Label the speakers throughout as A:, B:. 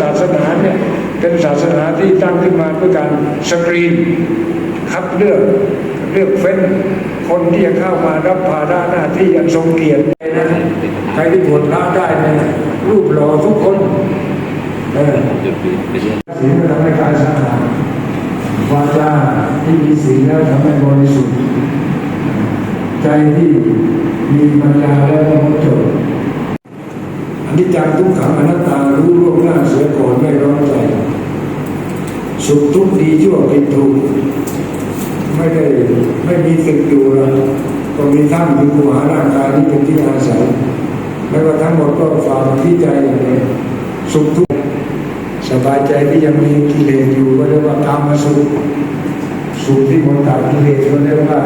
A: ศาสนาเนี่ยเป็นศาสนาที่ตั้งขึ้นมาเพื่อการสกรีนคัดเลือกเลือกเฟ้นคนที่จะเข้ามารับภาระหน้าที่อันทรงเกียรตินะใครที่บวชพระได้เนี่ยรูปหล่อทุกคนเออศีลทำให้กายสะอาดวาจาที่มีศีลแล้วทำให้บริสุทธิ์ใจที่มีปัญญาแล้วก็มุจบ อนนี้จังทุกขังอนัตตารู้ล่วงหน้าเสียก่อนไม่ร้อนใจ สุขทุกข์ดีชั่วเป็นทุกข์ไม่ได้ไม่มีตึกอยู่ล้วก็มีถ้ำคือภูหาร่างกายที่เป็นที่อาศัยแล้วก็ทั้งหมดก็ฝากที่ใจอย่างเดียสุขทุกข์สบายใจที่ยังมีกิเลสอยู่ก็เรียกว่าธรรมสุขสุขที่หมดจากกิเลสก็เรียกว่า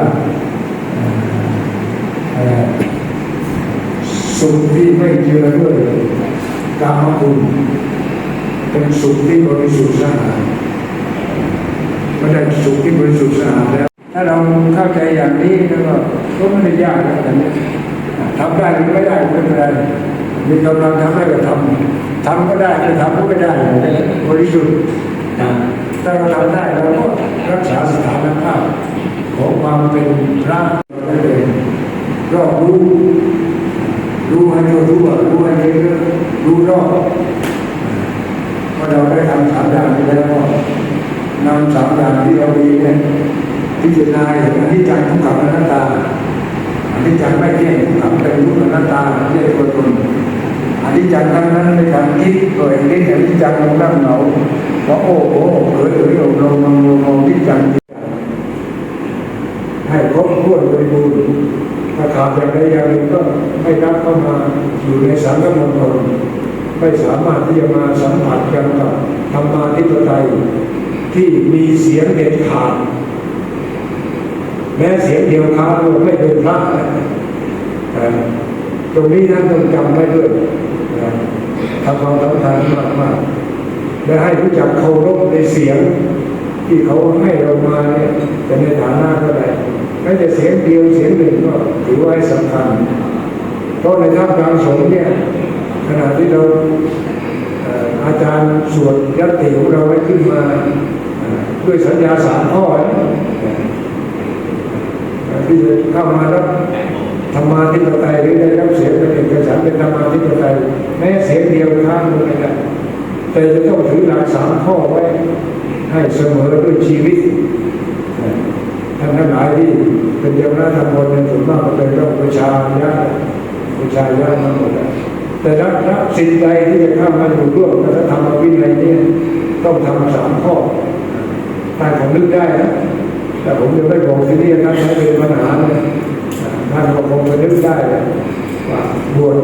A: สุขที่ไม่เจือด้วยกามคุณเป็นสุขที่บริสุทธิ์สะอาดไม่ได้สุขที่บริสุทธิ์สะอาดแล้ว ถ้าเราเข้าใจอย่างนี้แล้วก็ก็ไม่ได้ยากนะแต่นี้ทำได้หรือไม่ได้ไม่เป็นไรมีกำลังทำได้ก็ทำทำก็ได้ไม่ทำก็ไม่ได้บริสุทธิ์ถ้าเราทำได้เราก็รักษาสถานภาพของความเป็นพระได้เลยรอบรู้ รู้ให้ทั่วทั่วรู้ให้เยอะรู้รอบพอเราได้ทำสามอย่างนี้แล้วก็นำสามอย่างที่เรามีเนี่ยพิจารณาเห็นอนิจจังทุกขังอนัตตาอันิจจังไม่เที่ยงทุกขังเป็นทุกอนัตตาเรียกตัวตนอันิจจังทั้งนั้นในการคิดตัวเองคิดอนิจจังลงนั่งเหงาว่าโอ้โหเอ๋ยเอ๋ยลงลงลงลงลงนิจจังให้ครบถ้วนบริบูรณ์ ถ้าขาดอย่างใดอย่างหนึ่งก็ไม่รับเข้ามาอยู่ในสังฆมณฑลไม่สามารถที่จะมาสัมผัสกันกับธรรมาธิปไตยที่มีเสียงเด็ดขาดแม้เสียงเดียวค้านไม่เป็นพระตรงนี้ท่านต้องจำไว้ด้วยทำความสำคัญมากมากๆและให้รู้จักเคารพในเสียง ที่เขาให้เรามาเนี่ยจะในฐานะเท่าไหร่ แม้แต่เสียงเดียวเสียงหนึ่งก็ถือว่าสำคัญ เพราะในท่ามกลางสงฆ์เนี่ยขณะที่เราอาจารย์สวดยัตติของเราให้ขึ้นมาด้วยสัญญาสามข้อนะที่จะเข้ามารับธรรมาธิปไตยหรือได้รับเสียงเป็นเอกฉันเป็นธรรมาธิปไตยแม้เสียงเดียวข้ามลงไปได้แต่จะต้องถือหลักสามข้อไว้ให้เสมอด้วยชีวิต ท่านทั้งหลายที่เป็นเจ้าหน้าที่บนในส่วนมากเป็นเรื่องประชาญาประชาญามาหมดแล้วแต่ถ้าถ้าสิ่งใดที่จะเข้ามาอยู่ร่วมกับธรรมวินัยนี่ยต้องทำสามข้อถ้าผมนึกได้นะแต่ผมยังไม่บอกที่นี่ท่านไม่เป็นปัญหาเลยท่านก็คงจะนึกได้ว่าบวช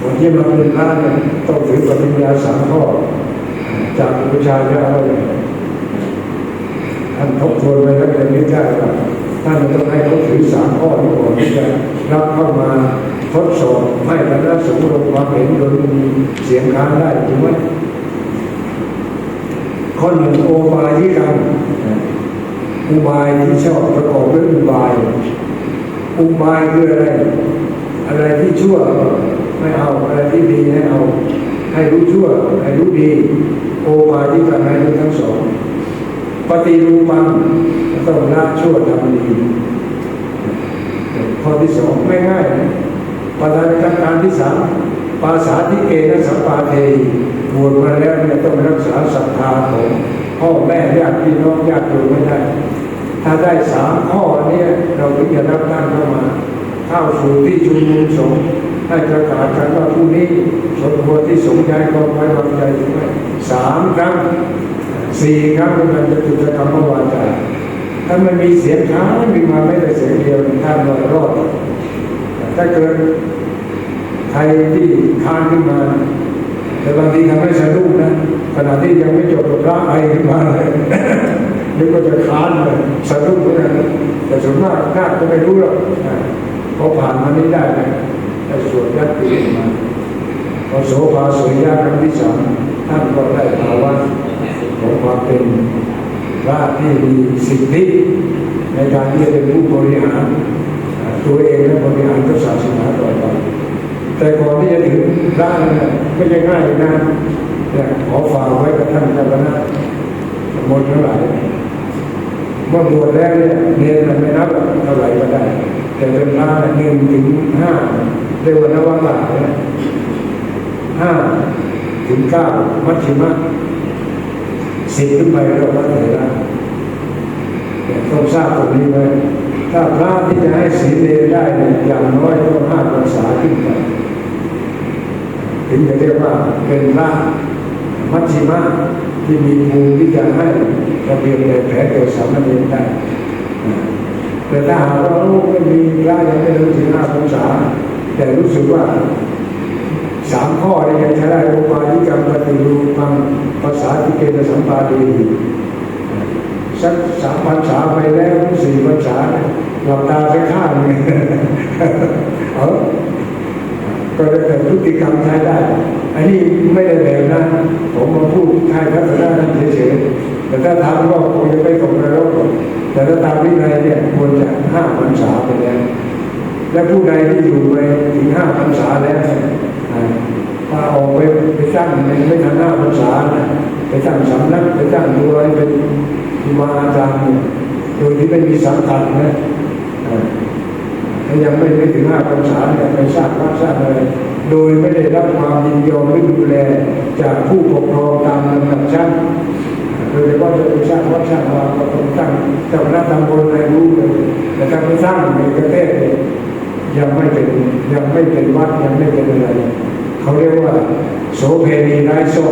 A: คนที่มาเป็นพระเนี่ยต้องถือปฏิญญาสามข้อจากประชาชนว่าอย่างไร ท่านทบทวนไปแล้วอย่างนี้ได้ครับท่านต้องให้เขาถือสามข้อที่ก่อนที่จะรับเข้ามาทดสอบให้คณะสงฆ์ลงความเห็นโดยมีเสียงค้านได้ถูกไหมข้อหนึ่งโอบายที่กรรมอุบายที่ชอบประกอบด้วยอุบาย อุบายคืออะไร อะไรที่ชั่วไม่เอาอะไรที่ดีให้เอา ให้รู้ชั่ว ให้รู้ดี โอปาที่กันให้รู้ทั้งสอง ปฏิรูปังต้องละชั่วทำดีข้อที่สองไม่ง่ายนะประธาการที่สามภาษาที่เกณสัมปาเทบวชมาแล้วเนี่ยต้องรักษาศรัทธาของพ่อแม่ญาติพี่น้องญาติโยมไม่ได้ ถ้าได้สามข้อนี้เราถึงจะรับตั้งเข้ามาเข้าสู่ที่ชุมนุมสงฆ์ให้ประกาศกันว่าผู้นี้สมควรที่สงฆ์ย้ายกองไว้วางใจหรือไม่สามครั้ง สี่ครั้งมันจะตุจกรรมวาจาถ้ามันมีเสียงค้างมีมาไม่ได้เสียงเดียวท่านว่ารอดถ้าเกิดใครที่ค้านขึ้นมาแต่บางทีทำให้สะดุ้งนะขณะที่ยังไม่จบกับพระไอขึ้นมาเลยนึกว่าจะค้านเลยสะดุ้งเหมือนกันแต่ส่วนมากน่าจะไม่รู้หรอกอ่าพอผ่านมานี้ได้นะได้สวดยัดตีมาพอโสภาสวยยาครั้งที่สามท่านก็ได้ภาวะ ของความเป็นพระที่มีสิทธิในการที่จะเป็นผู้บริหารอ่าตัวเองและบริหารพระศาสนาต่อไปแต่ก่อนที่จะถึงพระเนี่ยไม่ใช่ง่ายนะเนี่ยขอฝากไว้กับท่านเจ้าคณะหมดทั้งหลายเมื่อบวชแล้วเนี่ยเรียนมันไม่นับเท่าไหร่ก็ได้ แต่เป็นพระหนึ่งถึงห้าเรียกว่านวากาเนี่ยห้าถึงเก้ามัชฌิมะ สิบขึ้นไปเรียกว่าเถระต้องทราบตรงนี้ไว้ถ้าพระที่จะให้ศีลเรียนได้อย่างน้อยต้องห้าภาษาขึ้นไปถึงจะเรียกว่าเป็นพระมัชฌิมะที่มีภูมิที่จะให้ระเบียบในแผนแก่สามเณรได้แต่ถ้าหากว่าลูกไม่มีพระยังไม่รู้ถึงห้าพรรษาแต่รู้สึกว่า สามข้อนี้ยังใช้ได้อุปาญิกรรมปฏิรูปังภาษาที่เกณฑ์สัมปาดีสักสามพรรษาไปแล้วสี่พรรษาหลับตาไปข้างนึงเออก็ได้แต่พฤติกรรมใช้ได้ อันนี้ไม่ได้แบบนะผมมาพูดใช้ทัศนะนั้นเฉยๆแต่ถ้าทำก็คงจะไม่ตกนรกแต่ถ้าตามวินัยเนี่ยควรจะห้าพรรษาไปแล้วและผู้ใดที่อยู่ไปถึงห้าพรรษาแล้ว ถ้าออกไปไปสร้างในไม่ทันห้าพรรษาไปสร้างสำนักไปสร้างดูอะไรเป็นครูบาอาจารย์โดยที่ไม่มีสังกัดนะอ่าถ้ายังไม่ไม่ถึงห้าพรรษาเนี่ยไปสร้างวัดสร้างอะไรโดยไม่ได้รับความยินยอมหรือดูแลจากผู้ปกครองตามลำดับชั้นโดยเฉพาะจะไปสร้างวัดสร้างวาก็ต้องตั้งเจ้าหน้าตำบลในรู้เลยแต่ถ้าไปสร้างในประเทศเนี่ย ยังไม่เป็นยังไม่เป็นวัดยังไม่เป็นอะไรเขาเรียกว่า โสเพณีไร้โซ่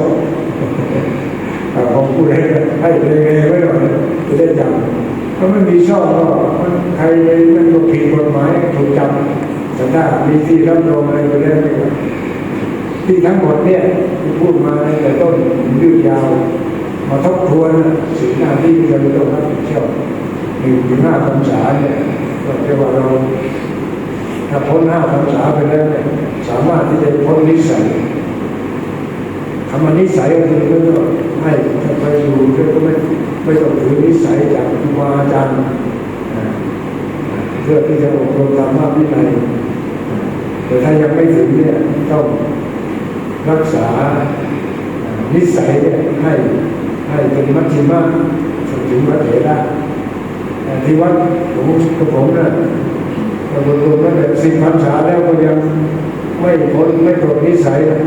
A: อ่าผมพูดให้ให้เรงๆไว้หน่อยจะได้จำถ้าไม่มีชอก็ใครมันก็ผิดกฎหมายถูกจับแต่ถ้ามีที่รับรองอะไรไปแล้ที่ทั้งหมดเนี่ยที่พูดมาในแต่ต้นยืดยาว มาทบทวนสิ่งหน้าที่เราจะต้องรับผิดชอบหนึ่งถึงห้าพรรษาเนี่ยก็เรียกว่าเรา ถ้าพ้นห้าพรรษาไปแล้วเนี่ยสามารถที่จะพ้นนิสัยคำว่านิสัยก็คือก็ต้องให้ไปอยู่ก็ไม่ไม่ต้องถือนิสัยจากครูบาอาจารย์เพื่อที่จะอบรมธรรมะวินัยแต่ถ้ายังไม่ถึงเนี่ยต้องรักษานิสัยเนี่ยให้ให้เป็นมัชฌิมถึงพระเถระแต่ที่วัดผมกับผมเนี่ย เรารวมๆตั้งแต่สิบพรรษาแล้วก็ยังไม่พ้นไม่ตกนิสัยนะ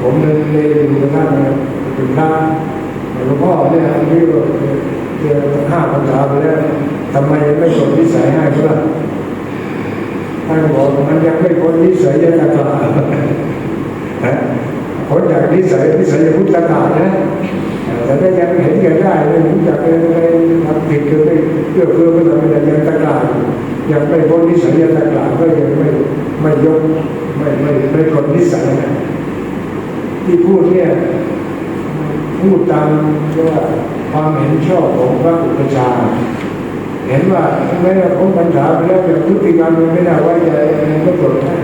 A: ผมเลยเลยอยู่กับท่านนะเป็นพระหลวงพ่อเนี่ยนี่ก็เจอห้าพรรษาไปแล้วทำไมไม่กดนิสัยให้เขาล่ะท่านบอกมันยังไม่พ้นนิสัยยตกาฮะพ้นจากนิสัยนิสัยพุทธกาลนะแต่ถ้ายังเห็นกันได้เลยรู้จักเลยทำผิดคือไม่เพื่อเพื่อไม่ทำอะไรยังตะกาลยั งไม่พ้นนิสัยตกาลก็ยังไม่ไม่ยกไม่ไม่ไม่กดนิสัยนะที่พูดเนี่ยพูดตามว่าความเห็นชอบของพระอุปชาเห็นว่าแม้ว่าพ้นพรรษาไปแล้วแต่พฤติกรรมมันไม่น่าไว้ใจมันก็ปลดให้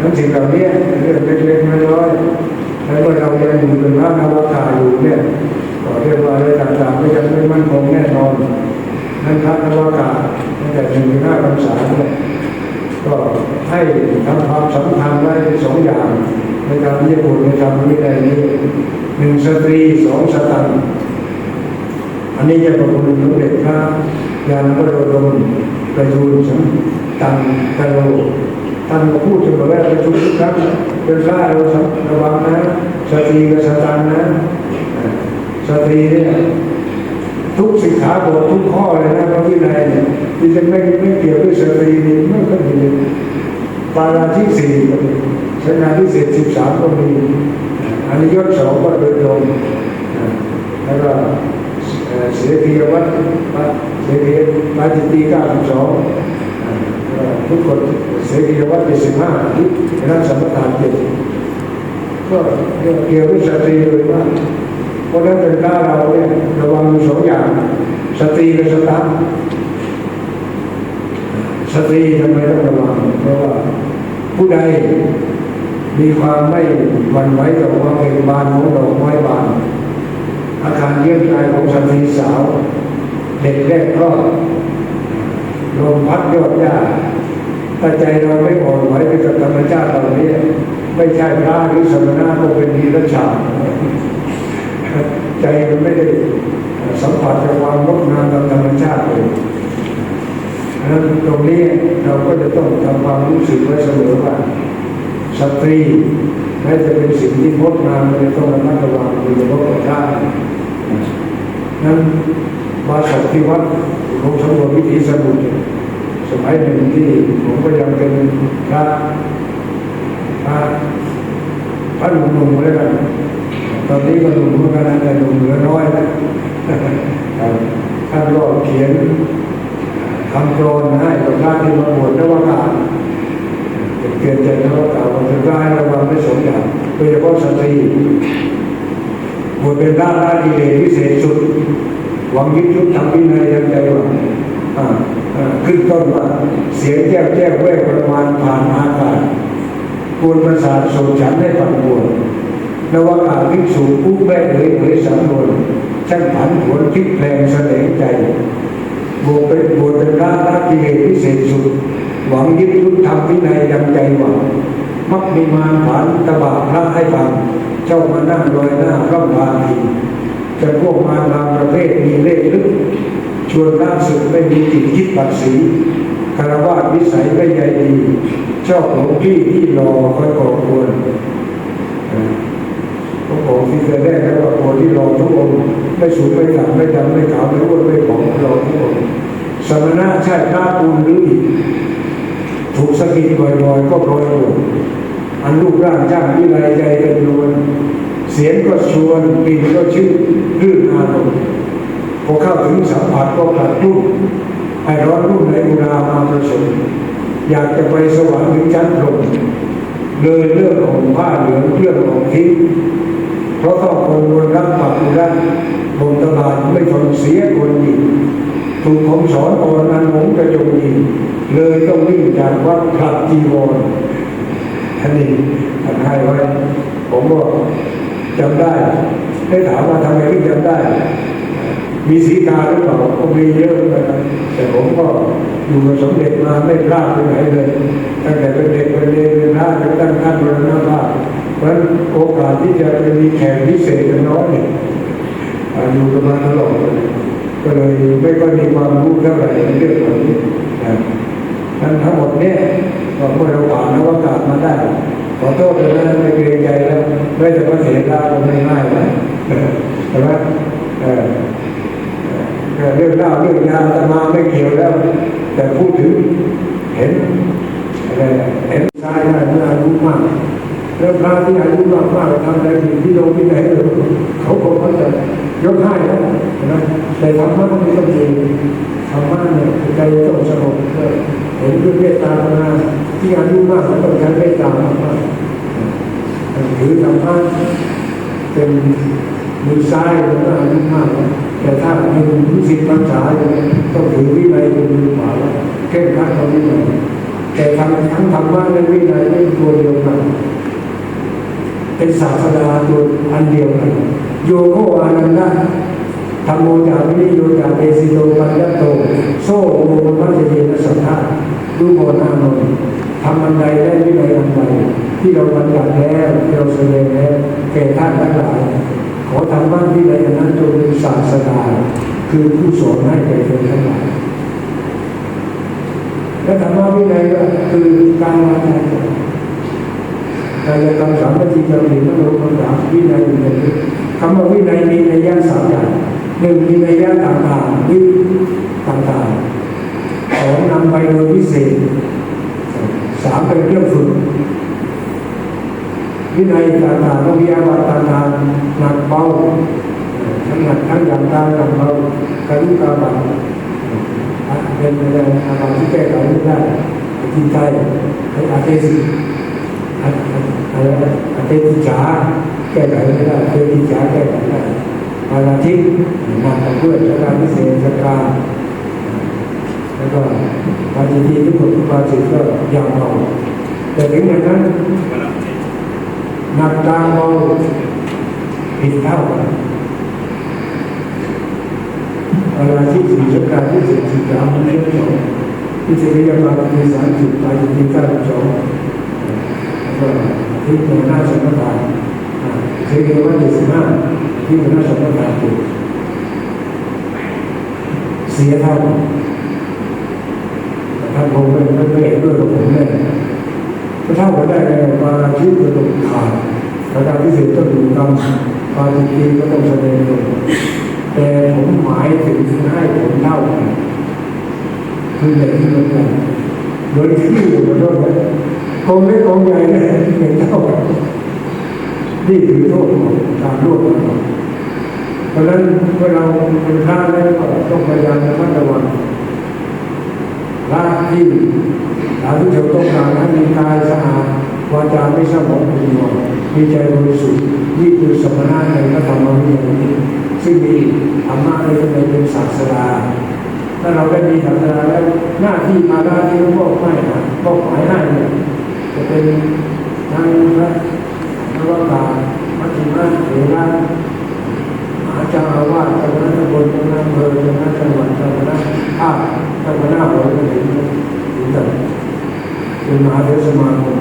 A: นั้นสิ่งเหล่านี้เรื่องเล็กๆน้อยๆแล้วเมื่อเรายังอยู่เป็นพระนวากาอยู่เนี่ยก็เรียกว่าอะไรต่างๆไม่จำเป็นมั่นคงแน่นอน นั้นพระนวากาตั้งแต่หนึ่งถึงห้าพรรษาเนี่ยก็ให้ทำความสำคัญไว้สองอย่างในการที่จะบวชในธรรวินัยนี้หนึ่งสตรีสองสตังอันนี้จะประคุณสมเด็จพระยานวโรดมประยูนสัมตังกะโลท่านพูดเสมอว่าประชุมทุกครั้งเป็นพระเราระวังนะสตรีกับสตังนะสตรีเนี่ย ทุกสิกขาบททุกข้อเลยนะพระวินัยเนี่ยที่จะไม่ไม่เกี่ยวด้วยสตรีนี่ไม่ค่อยมีปาราที่สี่ชนะที่เศษสิบสามก็มีอันนี้ยศสองก็โดยตรงแล้วก็เอ่อเสรีวัตรเสรีมาจิตีเก้าสิบสองทุกคนเสรีวัตรเป็นสิบห้าที่นักสมถะเจ็ดก็เกี่ยวกับสตรีโดยมาก เพราะนั้นเป็นข้าเราเนี่ยระวังอยู่สองอย่าง สตรีกับสตังค์สตรีทำไมต้องระวังเพราะว่าผู้ใดมีความไม่หวั่นไหวต่อความเบ่งบานของดอกไม้บาน อาการเยี่ยมใจของสตรีสาว เด็กแรกคลอดลมพัดยอดหญ้าถ้าใจเราไม่อ่อนไหวไปกับธรรมชาติเหล่านี้ ไม่ใช่พระหรือสมณะก็เป็นดีรัชา ใจมันไม่ได้สัมผัสกับความงดงามตามธรรมชาติเลยดังนั้นตรงนี้เราก็จะต้องทำความรู้สึกไว้เสมอว่าสตรีแม้จะเป็นสิ่งที่งดงามเราจะต้องระมัดระวังโดยเฉพาะกับชาตินั้นมาสอบที่วัดของสมบูรณ์วิถีสมุทรสมัยหนึ่งที่ผมก็ยังเป็นพระพระพระหนุ่มๆเลยกัน ตอนนี้ก็หนุ่มเหมือนกันนะแต่หนุ่มเหลือน้อยนะครับท่านก็เขียนคำโจรให้กับพระที่มาบวชนวกาศเกียนใจนวากาศมันจะได้ระวังไม่สมอย่างโดยเฉพาะสตรีบวชเป็นพระราดีเลกพิเศษสุด หวังยึดยุดทำวินัยยังใจว่าขึ้นต้นว่าเสียงแก้วแก้วแววประมาณผ่านอากาศกวนประสาทโสดฉันให้ปั่นป่วน นวากาศภิกษุผู้แม่เอ๋ยเอ๋ยสำนวนช่างผันผวนคิดแพลงแสดงใจบวชเป็นบวชเป็นพระรักกิเลสพิเศษสุด หวังยึดยุดธรรมวินัยดังใจหวังมักมีมารผานตะบะพระให้ฟัง เจ้ามานั่งลอยหน้าร่ำพาทีจะพวกมารบางประเภทมีเล่ห์ลึก ชวนล่าสึกไม่มีจิตคิดปัดสีคารวะวิสัยไม่ใยดีชอบหลงพี่ที่รอคอยก่อกวน พระองที่เคยได้แล้วว่าโพที่รอทุกองค์ไม่สูงไม่ต่ำไม่ดำไม่ขาวไม่อ้วนไม่ผอมรอทุกองค์สมณะใช่พระปูนหรืออีกถูกสะกิดบ่อยๆก็พลอยปวดอันรูปร่างจ้างวิไลใจเป็นนวลเสียงก็ชวนกลิ่นก็ชื่นรื่นอารมณ์พอเข้าถึงสัมผัสก็กลัดรุ่นให้ร้อนรุ่นในอุรามาประสมอยากจะไปสวรรค์ถึงชั้นพรหมเลยเรื่องของผ้าเหลืองเรื่องของทิพย์ เพราะต้องคนวนรักปักอุรันบนตลาดไม่ทนเสียคนยิงถูกผมสอนอ่อนนันหงกระจงยิงเลยต้องวิ่งจากวัดพระจีวรท่านนี้ท่านให้ไว้ ผมก็จำได้ได้ถามว่าทำไมถึงจำได้ มีสีกาหรือเปล่าก็มีเยอะนะครับแต่ผมก็อยู่กับสมเด็จมาไม่พลาดไปไหนเลย ตั้งแต่เป็นเด็กเป็นเด็กเป็นพระจนตั้งขั้นบรณภาพ เพราะโอกาสที่จะไปมีแขกพิเศษกันน้อยเนี่ยอยู่กันมาณตลอดก็เลยไม่ค่อยมีความรู้เท่าไหร่ในเรื่องเหล่านี้นะนั้นทั้งหมดเนี่ยก็เมื่อเราผ่านนวากาศมาได้ขอโทษเลยนะไม่เกรงใจแล้วไม่แต่พระเถระก็ไม่ง่ายนะใช่ไหมเออเอ่อเรื่องเล่าเรื่องยาอาตมาไม่เกี่ยวแล้ว แต่พูดถึงเห็นอะไรเห็นชายได้เมื่ออายุมาก แล้วพระที่อายุมากมากๆทำอะไรผิดที่โดนที่ไหนเออเขาคงเขาจะยกให้นะนะแต่ธรรมะมันต้องดีธรรมะเนี่ยใจต้องสงบเห็นด้วยเมตตากรุณาที่อายุมากต้องใช้เมตตามากๆถือธรรมะเป็นมือซ้ายมันก็อายุมากแต่ถ้าหนึ่งถึงสิบพรรษาเนี่ยต้องถือวินัยเป็นมือขวาแล้วเข้มขัดตรงนี้หน่อยแต่ทำทั้งธรรมะและวินัยเป็นตัวเดียวกัน เป็นศาสดาตัวอันเดียวกันโยโคอานันดาธรรมโมจาวิโยจาเอสิโตปัญญโตโซโอมัจเยนะสัทธาดูโมนานนท์ทำอันใดได้วินัยอันใดที่เราบัญญัติแล้วที่เราแสดงแล้วแก่ท่านทั้งหลายขอทำบ้านวินัยอันนั้นจงเป็นศาสดาคือผู้สอนให้แก่เธอทั้งหลายและธรรมะวินัยก็คือการวางใจ การกรรมสามนาทีเราเห็นว่าเราคำถามวินัยอยู่ในนี้คำว่าวินัยมีในย่านสามอย่างหนึ่งมีในย่านต่างๆวิต่างๆสองนำไปโดยพิเศษสามเป็นเครื่องฝึกวินัยต่างๆก็มีอาวัตต่างๆหนักเบาทั้งหนักทั้งอย่างกลางอย่างเบาการุกาบัตเป็นอะไรอาการที่แก้ไขไม่ได้จิตใจอาเทสิ อะไรอาเทสิจาแก้ไขไม่ได้เทสิจาแก้ไขได้อาราทิตนาตะเพื่อชการพิเศษชการแล้วก็ปาจิตีทุกคนทุกปาจิตก็ยังเบาแต่ถึงอย่างนั้นหนักกลาเบาผิดเท่ากันเวลาที่สี่จักรที่สี่สิบสามมันเยอะสองที่สี่วิทยาการที่สามสิบไปทีเก้าสิบสองแล้ว ก็ที่หัวหน้าสำนักงานคือเรียกว่าเจ็ดสิบห้าที่หัวหน้าสำนักงานถูกเสียท่านท่านคงไม่ไม่ไม่เห็นด้วยกับผมแน่ก็เท่ากันได้เลยมาชีวิตจะตกขาดประการพิเศษต้องอยู่กรรมาจริงก็ต้องแสดงตนแต่ผมหมายถึงให้ผมเท่ากันคือเด็กที่มันกันโดยที่อยู่บนโลกนี้ก องเล็กกองใหญ่เนี่ยเป็นเท่ากันนี่คือโทษของการร่วมกันเพราะฉะนั้นเมื่อเราเป็นพระแล้วก็ต้องพยายามระมัดระวังพระที่สาธุชนต้องการให้มีกายสะอาดวาจาไม่สมองคุณมัวมีใจบริสุทธิ์นี่คือสมณะในพระธรรมวินัยนี้ซึ่งมีธรรมะในเป็นศาสดาถ้าเราได้มีศาสดาแล้วหน้าที่มาหน้าที่พวกไม่นะพวกหมายให้เนี่ย จะเป็นทางพระนวากามัชฌิมาเถระมหาเจ้าอาวาสเจ้าคณะตำบลเจ้าคณะอำเภอเจ้าคณะจังหวัดเจ้าคณะภาคเจ้าคณะหัวก็เห็นถึงกับเป็นมหาเถรสมาคม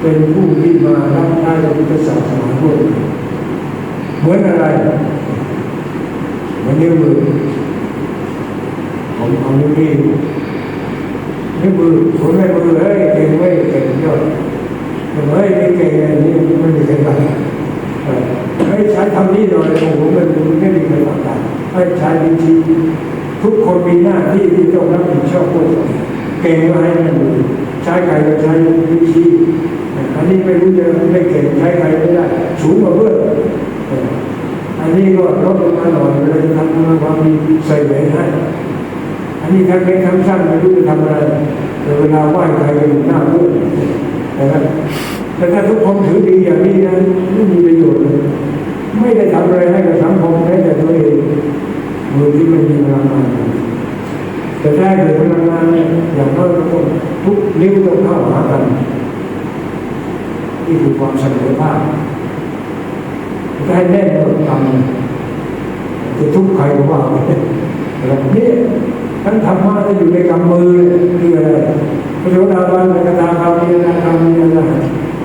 A: เป็นผู้ที่มารับใช้พระพุทธศาสนาด้วยเหมือนอะไรเหมือนนิ้วมือผมเอานิ้วนี้ นิ้วมือคนไม่มือเฮ้ยเก่งไม่เก่งยอดเฮ้ยไม่เก่งอะไรนี่ไม่มีใครทำเฮ้ยใช้ทำนี้หน่อยโอ้โหมันไม่มีใครทำได้ให้ใช้วิธีทุกคนมีหน้าที่ที่ต้องรับผิดชอบพวกเก่งก็ให้มันใช้ใครก็ใช้วิธีอันนี้ไม่รู้จะไม่เก่งใช้ใครไม่ได้สูงกว่าเพื่อนอันนี้ก็ลดลงมาหน่อยเลยทำมาความมีใส่แหวนให้ อันนี้ทั้งเล็กทั้งสั้นไม่รู้จะทำอะไรแต่เวลาไหว้ใครก็อยู่หน้าเพื่อนนะครับแต่ถ้าทุกคนถือดีอย่างนี้นะไม่มีประโยชน์เลยไม่ได้ทำอะไรให้กับสังคมแม้แต่ตัวเองมือที่ไม่มีพลังงานแต่ถ้เกิดพลังงานอย่างน้อยก็ทุกนิ้วต้องเข้าหากันนี่คือความเสมอภาคจะให้แน่นก็ทำจะทุกข์ใครก็ว่าไปแต่นี่ ท่านธรรมะจะอยู่ในกำมือคืออะไรพระโสดาบันในกระทาคามีนาคามีอะไร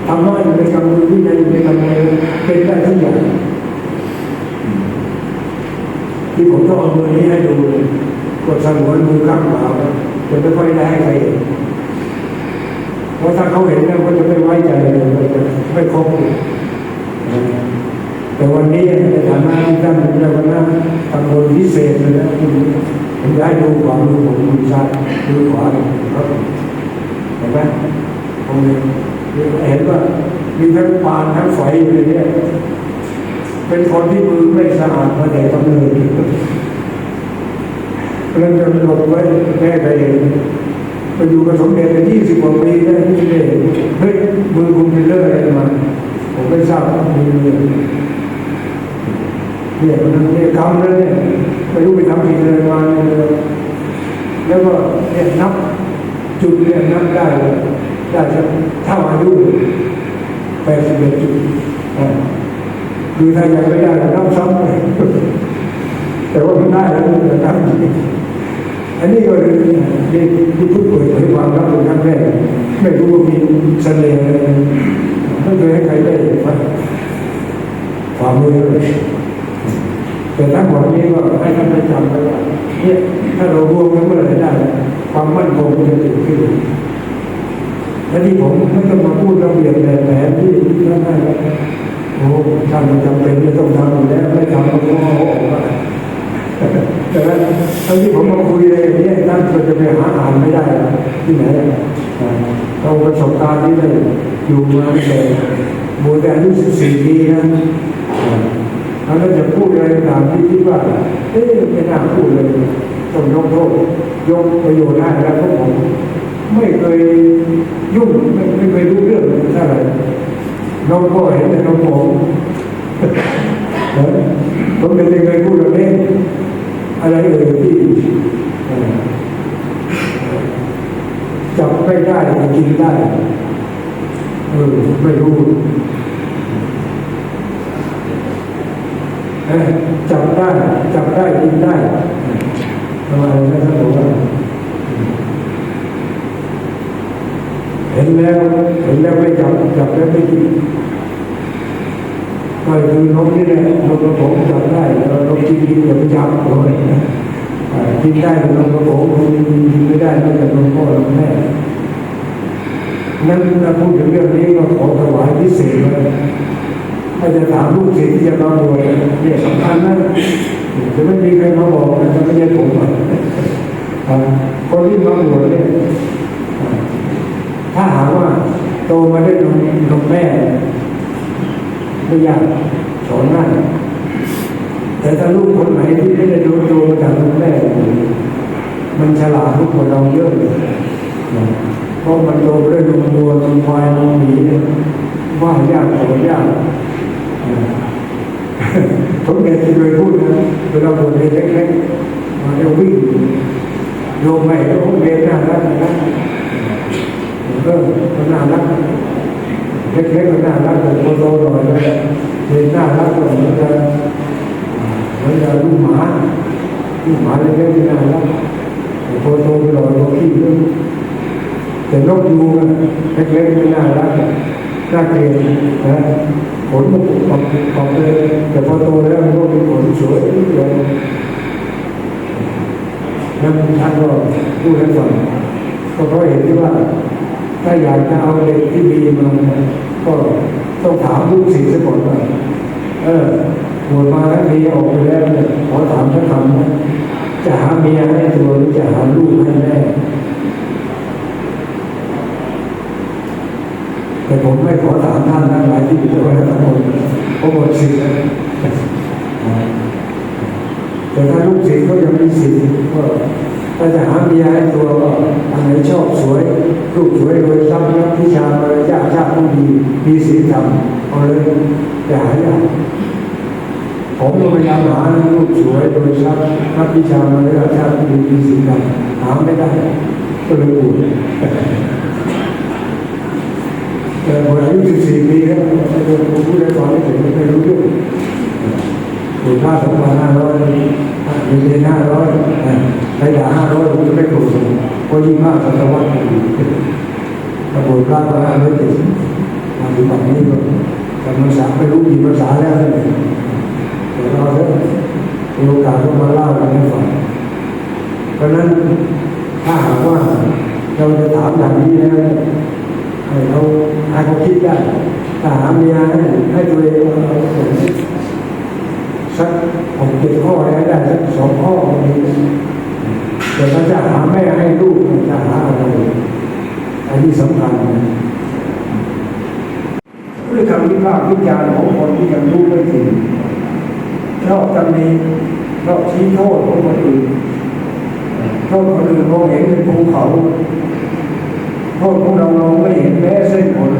A: ธรรมะอยู่ในกำมือที่ในอยู่ในกำมือเป็นได้ทุกอย่างที่ผมต้องเอามือนี้ให้ดูกดสงวนมือข้างขวาจะไม่ค่อยได้ให้ใครเพราะถ้าเขาเห็นแล้วก็จะไม่ไว้ใจเลยจะไม่ครบเลยแต่วันนี้ในฐานะที่ท่านเป็นเจ้าคณะตำบลพิเศษเลยนะ ผมได้ดูขวาดูผมดูซ้ายดูขวาครับเห็นไหมผมเห็นว่ามีทั้งปานทั้งไฟอยู่ในนี้เป็นคนที่มือไม่สะอาดมาแต่กำเนิดเรื่องจะหลบไว้แม่ไปเองไปอยู่กับสมเด็จไปยี่สิบกว่าปีแล้วที่ได้เฮ้ยมือคุณเป็นเรื่องอะไรมาผมไม่ทราบว่ามีเรื่อ เนี่ยมันเนี่ยกรรมแล้วเนี่ยไม่รู้ไปทำผิดอะไรมาเนี่ยแล้วก็เนี่ยนับจุดเนี่ยนับได้ได้จะเท่าอายุแปดสิบเอ็ดจุดอ่าคือถ้ายังไม่ได้ก็นับซ้ำเลยแต่ว่ามันได้แล้วมันจะนับอันนี้ก็เลยนี่ที่พูดเปิดเผยความลับเป็นครั้งแรกไม่รู้ว่ามีเสน่ห์อะไรไม่เคยให้ใครได้เห็นความรู้เลยแต่ทั้งหมดนี้ก็ให้ท่านได้จำไว้ว่า เนี่ยถ้าเรารวมกันเมื่อไหร่ได้ ความมั่นคงมันจะเกิดขึ้น และที่ผมไม่ต้องมาพูดระเบียบแต่แผนที่ท่านให้โอ้ท่านจำเป็นจะต้องทำอยู่แล้วไม่ทำก็ต้อออกมาแต่ว่าตอนที่ผมมาคุยอะไรอย่างนี้ท่านก็จะไปหาอ่านไม่ได้ ที่ไหนเราประสบการณ์ที่ได้อยู่มาตั้งแต่โบราณอายุ14ปีนะ แล้วจะพูดอะไรต่างที่คิดว่าเอ๊ะไม่น่าพูดเลยต้องยกโทษยกประโยชน์ได้แล้วพราะผมไม่เคยยุ่งไม่ไม่เคยรู้เรื่องเลยเท่าไรน้องพ่อเห็นแต่น้องผมผมเป็นยังไงพูดแบบนี้อะไรเอ่ยที่จับไม่ได้แต่กินได้เออไม่รู้เอ้ย จับได้จับได้กินได้ทำไมไม่ท่านบอกว่าเห็นแล้วเห็นแล้วไม่จับจับแล้วไม่กินก็คือนกนี่แหละนกกระผมจับได้เราเรากินกินอย่าไปจับเลยกินได้นกกระผมกินไม่ได้ก็จะนกพ่อนกแม่นั้นถ้าพูดถึงเรื่องนี้ก็ขอถวายพิเศษเลย ถ้าจะถามลูกศิษย์ที่จะมาบวชเนี่ยสำคัญนะจะไม่มีใครมาบอกนะจะไม่ใช่ผมอะคนที่มาบวชเนี่ยถ้าหากว่าโตมาได้นมนมแม่ไม่ยากสอนง่ายแต่ถ้าลูกคนไหนที่ไม่ได้โดนโตมาจากคุณแม่มันฉลาดทุกคนเราเยอะเลยเพราะมันโตด้วยนมวัวนมควายนมหมีเนี่ยว่ายากสอนยาก ผมเด็กที่เคยพูดนะเวลาผมเด็กเล็กๆมาเรียวิ่งโยมไม่ก็ผมเด็กน่ารักนะก็น่ารักเล็กๆก็น่ารักแต่พอโตหน่อยเลยเด็กน่ารักก็เหมือนจะเหมือนจะลูกหมาลูกหมาเล็กๆที่น่ารักแต่โตไปหน่อยก็ขี้เรื่องแต่นกยูงเล็กๆไม่น่ารักน่าเกลียดนะ ขนมันปรับปรับเลยแต่พอโตแล้วมันก็มีขนสวยลยนั่นท่านก็พูดให้ฟังก็เพราะเห็นที่ว่า ถ้าอยากจะเอาเด็กที่ดีมาเนี่ยก็ต้องถามลูกศิษย์ซะก่อนว่าเออบวชมาแล้วทีออกไปแล้วเนี่ยขอถามสักคำนะจะหาเมียให้ตัวหรือจะหาลูกให้แม่ แต่ผมไม่ขอถามท่านทั้งหลายที่อยู่ด้วยทั้งหมดเพราะหมดสิทธิ์แต่ถ้าลูกศิษย์เขายังมีสิทธิ์ก็ถ้าจะหาเมียให้ตัวก็อันไหนชอบสวยลูกสวยรวยทรัพย์นักวิชามารยาทชาติผู้ดีมีศีลธรรมเอาเลยแต่หายากผมก็พยายามหาลูกสวยรวยทรัพย์นักวิชามารยาทชาติผู้ดีมีศีลธรรมหาไม่ได้ก็เลยปวด แต่พออายุ14ปีแล้วผมพูดได้ตอนนี้ผมไม่รู้เรื่องถูกค่าสองพันห้าร้อยมีเงินห้าร้อยใครด่าห้าร้อยผมจะไม่โกรธเพราะยิ่งมากศตวรรษอยู่ถ้ารธพลาดก็ห้าร้อยเจ็ดมาถึงแบบนี้ก็แต่ภาษาไม่รู้กี่ภาษาแล้วแต่เราเถอะมีโอกาสก็มาเล่ากันให้ฟังเพราะนั้นถ้าหากว่าเราจะถามอย่างนี้แล้ว ให้เราให้เขาคิดได้ถาหาเมียให้ให้ตัวเองเอาสักผมเจ็ดข้อให้ได้สักสองข้อนี้แต่ถ้าจะหาแม่ให้ลูกจะหาอะไรอันนี้สำคัญนะด้วยคำวิพากษ์วิจารณ์ของคนที่ยังรู้ไม่ถึงชอบตำหนิชอบชี้โทษของคนอื่นโทษคนอื่นมองเห็นเป็นภูเขา โทษของเราเราไม่เห็นแม้เส้นผล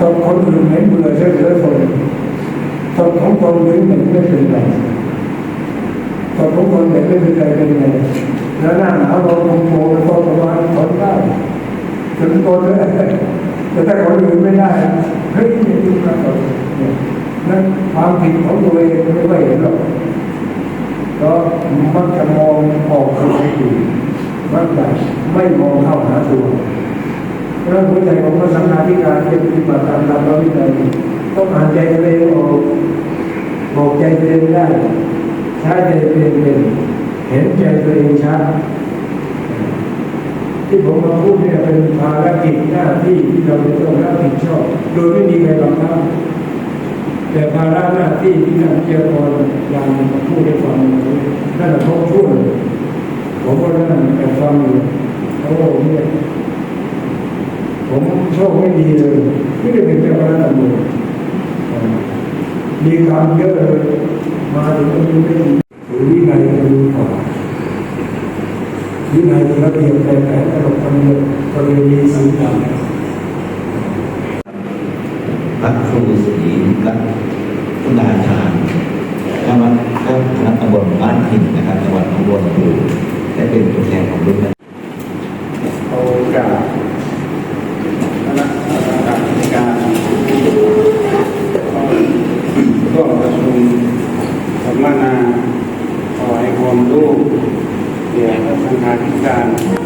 A: ตบคนอื่นเห็นเบื่อเสียเหลือคนตบของคนเห็นเหม็นไม่เป็นไรตบของคนเห็นไม่เป็นไรเป็นไงแล้วหน้าหนาวเราคงโผล่ก็ประมาณทนได้ถึงคนเลยแต่ถ้าคนอื่นไม่ได้เฮ้ยนี่คือการตนนั่นความผิดของตัวเองไม่ไหวหรอกก็มักจะมองออกสู่คนอื่น มักจะไม่มองเข้าหาตัวเพราะหัวใจของพระสังฆาธิการเป็นปฏิบัติตามธรรมวินัยต้องอ่านใจตัวเองออกบอกใจตัวเองได้ใช้ใจตัวเองเป็นเห็นใจตัวเองชัดที่ผมมาพูดเนี่ยเป็นภารกิจหน้าที่ที่เราจะต้องรับผิดชอบ โดยไม่มีใครบังคับแต่ภาระหน้าที่ที่ท่านเจ้าพรยังมาพูดให้ฟังนั่นแหละเขาช่วย ผมก็นั่งแต่ฟังอยู่เขาบอกเนี่ยผมโชคไม่ดีเลยไม่ได้เป็นเจ้าพนักงานตำรวจมีคำเยอะเลยมาถึงตรงนี้ไม่ดีหรือวินัยจะดูก่อวินัยระเบียบแต่แต่ตลกธรรมเยมประเพณีสังคม
B: พระครูตน์พุนาชาญเจ้าวัดเจ้าคณะตำบลบ้านหินนะครับจังหวัดหนองบัวลำพูได้เป็นตัวแทนของรุ่นนั้น
C: โอกาสคณะกรรมการร่ว มประชุมสัมมนาถวายความรู้เกี่ยวกับสังฆาธิการ